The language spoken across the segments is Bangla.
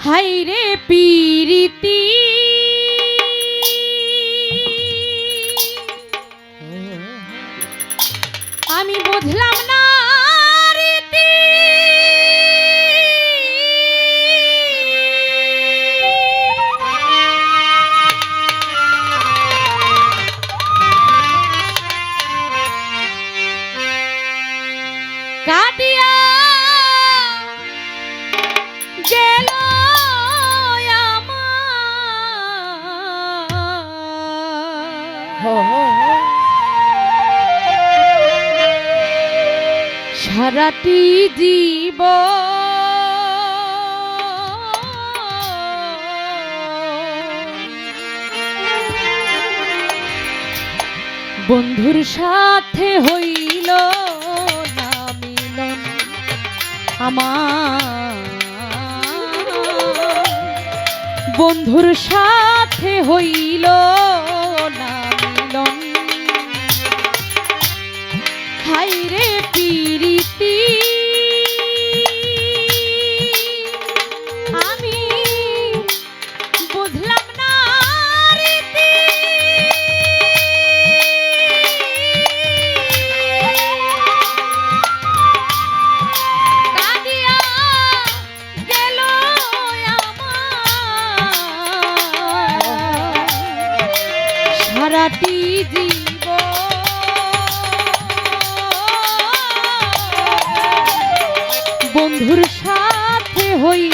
হাই রে পিরিতি বন্ধুর সাথে হইল না মিলন আমার। বন্ধুর সাথে হইল না মিলন। হাই রে সারাটি জীব। বন্ধুর সাথে হই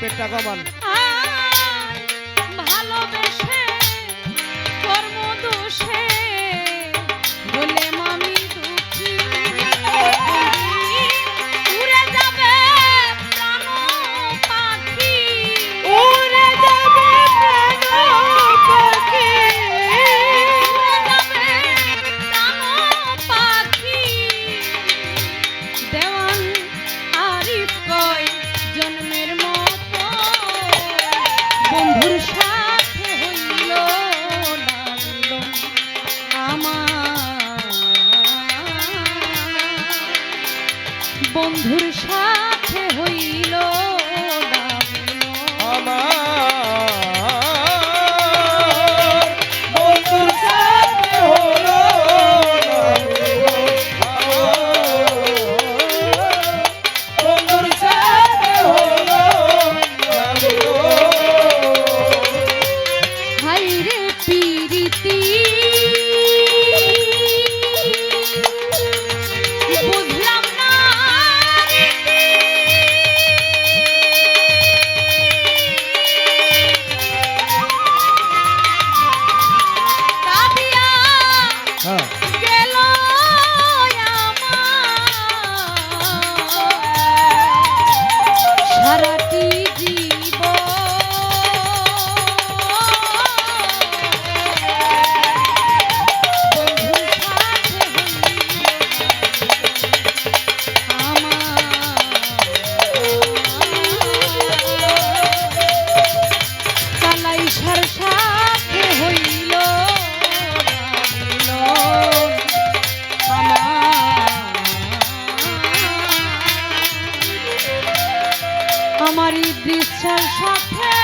পেটটা কমান। ভালোবেসে কর্ম দোষে আমার দৃশ্যের সাথে।